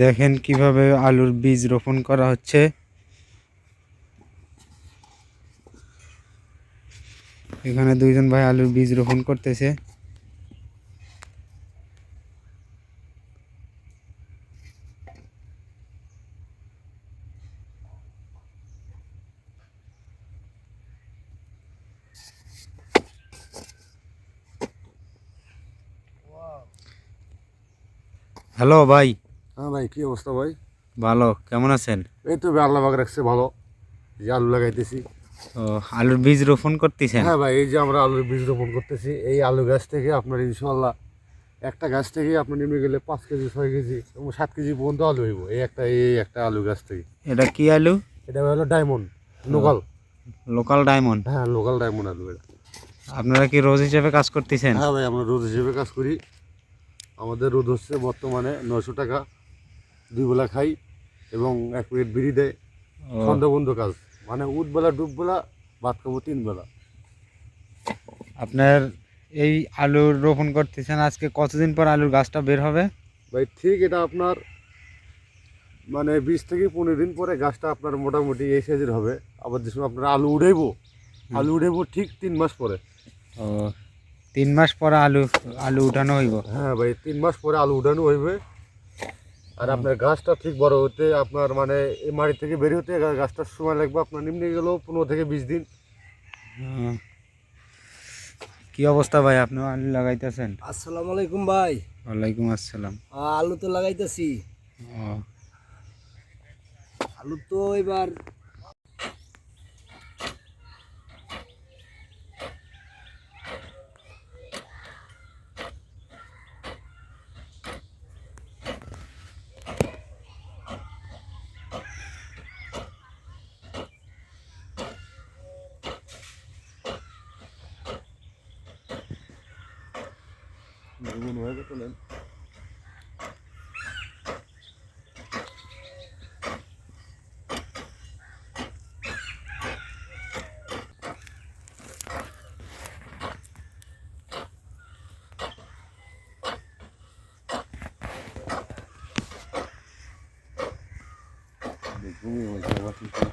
দেখেন কীভাবে আলুর বীজ রোপণ করা হচ্ছে। এখানে দুইজন ভাই আলুর বীজ রোপণ করতেছে। হ্যালো ভাই। হ্যাঁ ভাই কি অবস্থা ভাই? ভালো কেমন আছেন? এই তো আল্লাহ বাগ রাখছে ভালো। যে আলু লাগাইতেছি। ও আলুর বীজ রোপণ করতেছেন? হ্যাঁ ভাই এই যে আমরা আলুর বীজ রোপণ করতেছি এই আলু গাছ থেকে আপনার ইনশাল্লাহ একটা গাছ থেকে আপনার নেমে গেলে পাঁচ কেজি ছয় কেজি এবং সাত কেজি পর্যন্ত আলু হইব এই একটা এই একটা আলু গাছ থেকে। এটা কি আলু? এটা হলো ডায়মন্ড লোকাল। Local diamond? হ্যাঁ লোকাল ডায়মন্ড আলু এটা। আপনারা কি রোজ হিসেবে কাজ করতেছেন? হ্যাঁ ভাই আমরা রোদ হিসেবে কাজ করি। আমাদের রোদ হচ্ছে বর্তমানে নয়শো টাকা দুই বেলা খাই এবং এক প্লেট বিড়ি দেয়। ও, সন্ধ্যা বন্ধ কাজ। মানে উঠবেলা ডুববেলা ভাত খাব তিন বেলা। আপনার এই আলু রোপণ করতেছেন আজকে কতদিন পর আলুর গাছটা বের হবে? ভাই ঠিক এটা আপনার মানে বিশ থেকে পনেরো দিন পরে গাছটা আপনার মোটামুটি এই সাইজের হবে। আবার যে সময় আপনার আলু উড়াইবো আলু উড়াইবো ঠিক তিন মাস পরে। ও তিন মাস পরে আলু আলু উঠানো হইব? হ্যাঁ ভাই তিন মাস পরে আলু উঠানো হইবে। আর আপনার গাছটা ঠিক বড় হতে আপনার মানে এই মাটি থেকে বেরিয়ে হতে গাছটার সময় লাগবে আপনার নিম্নে গেলেও পনেরো থেকে বিশ দিন। কি অবস্থা ভাই? আপনি আলু লাগাইতেছেন? আসসালামু আলাইকুম ভাই। ওয়ালাইকুম আসসালাম। আলু তো লাগাইতেছি। আলু তো এবার Durgun haya kadar lan. Bugün olacak vakit.